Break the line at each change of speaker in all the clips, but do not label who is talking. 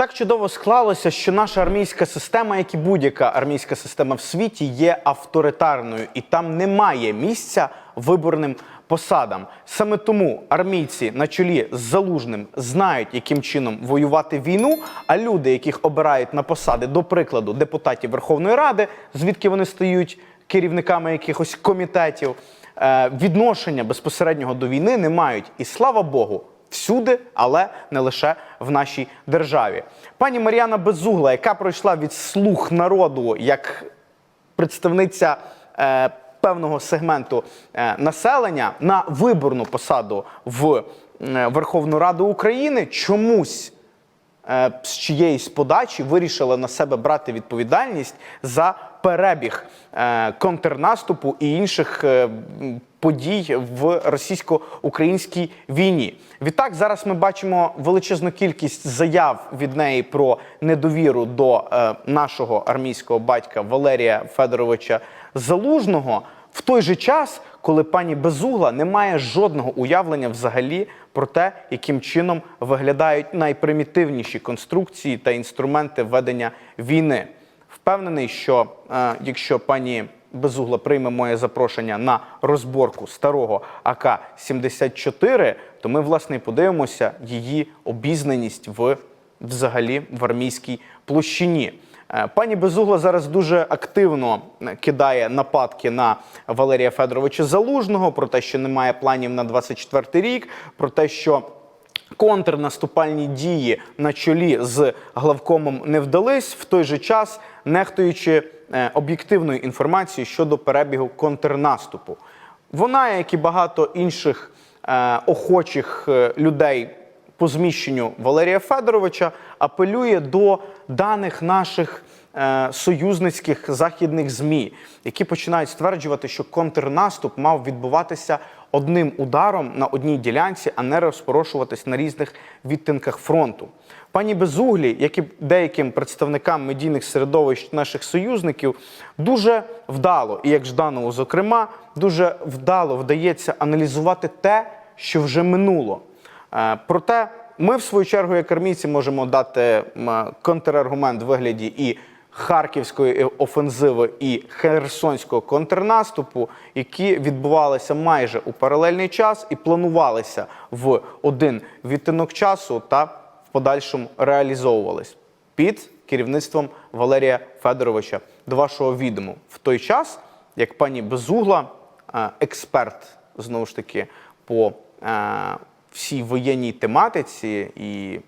Так чудово склалося, що наша армійська система, як і будь-яка армійська система в світі, є авторитарною, і там немає місця виборним посадам. Саме тому армійці на чолі з залужним знають, яким чином воювати війну. А люди, яких обирають на посади, до прикладу, депутатів Верховної Ради, звідки вони стають керівниками якихось комітетів, е, відношення безпосереднього до війни не мають. І слава Богу, всюди, але не лише в нашій державі. Пані Мар'яна Безугла, яка пройшла від слух народу як представниця е, певного сегменту е, населення на виборну посаду в е, Верховну Раду України, чомусь е, з чиєїсь подачі вирішила на себе брати відповідальність за перебіг е, контрнаступу і інших е, подій в російсько-українській війні. Відтак, зараз ми бачимо величезну кількість заяв від неї про недовіру до е, нашого армійського батька Валерія Федоровича Залужного. В той же час, коли пані Безугла не має жодного уявлення взагалі про те, яким чином виглядають найпримітивніші конструкції та інструменти ведення війни. Впевнений, що е, якщо пані Безугла прийме моє запрошення на розборку старого АК-74, то ми власне подивимося її обізнаність в взагалі в армійській площині. Е, Пані Безугла зараз дуже активно е, кидає нападки на Валерія Федоровича Залужного про те, що немає планів на 24 рік, про те, що контрнаступальні дії на чолі з главкомом не вдались, в той же час нехтуючи е, об'єктивною інформацією щодо перебігу контрнаступу. Вона, як і багато інших е, охочих е, людей по зміщенню Валерія Федоровича, апелює до даних наших союзницьких західних змі, які починають стверджувати, що контрнаступ мав відбуватися одним ударом на одній ділянці, а не розпорошуватись на різних відтинках фронту. Пані Безуглі, як і деяким представникам медійних середовищ наших союзників, дуже вдало, і як Жданову, зокрема, дуже вдало вдається аналізувати те, що вже минуло. Е, Проте ми, в свою чергу, як армійці, можемо дати контраргумент в вигляді і Харківської офензиви, і Херсонського контрнаступу, які відбувалися майже у паралельний час і планувалися в один відтинок часу та в подальшому реалізовувались під керівництвом Валерія Федоровича. До вашого відому. В той час, як пані Безугла, е, експерт знову ж таки по е, всій воєнній тематиці і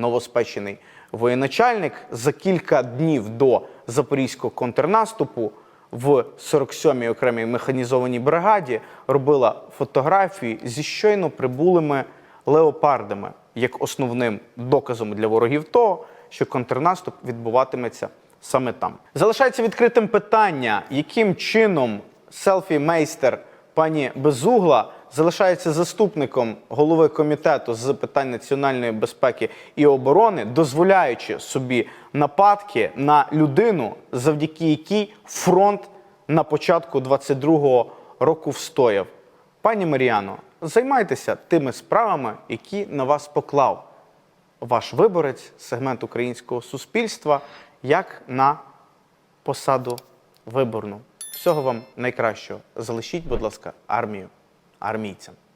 новоспечений воєначальник за кілька днів до запорізького контрнаступу в 47-й окремій механізованій бригаді робила фотографії зі щойно прибулими леопардами як основним доказом для ворогів того, що контрнаступ відбуватиметься саме там. Залишається відкритим питання, яким чином селфі-мейстер пані Безугла залишається заступником голови комітету з питань національної безпеки і оборони, дозволяючи собі нападки на людину, завдяки якій фронт на початку 22-го року встояв. Пані Маріано, займайтеся тими справами, які на вас поклав ваш виборець, сегмент українського суспільства, як на посаду виборну. Всього вам найкращого. Залишіть, будь ласка, армію армійцям.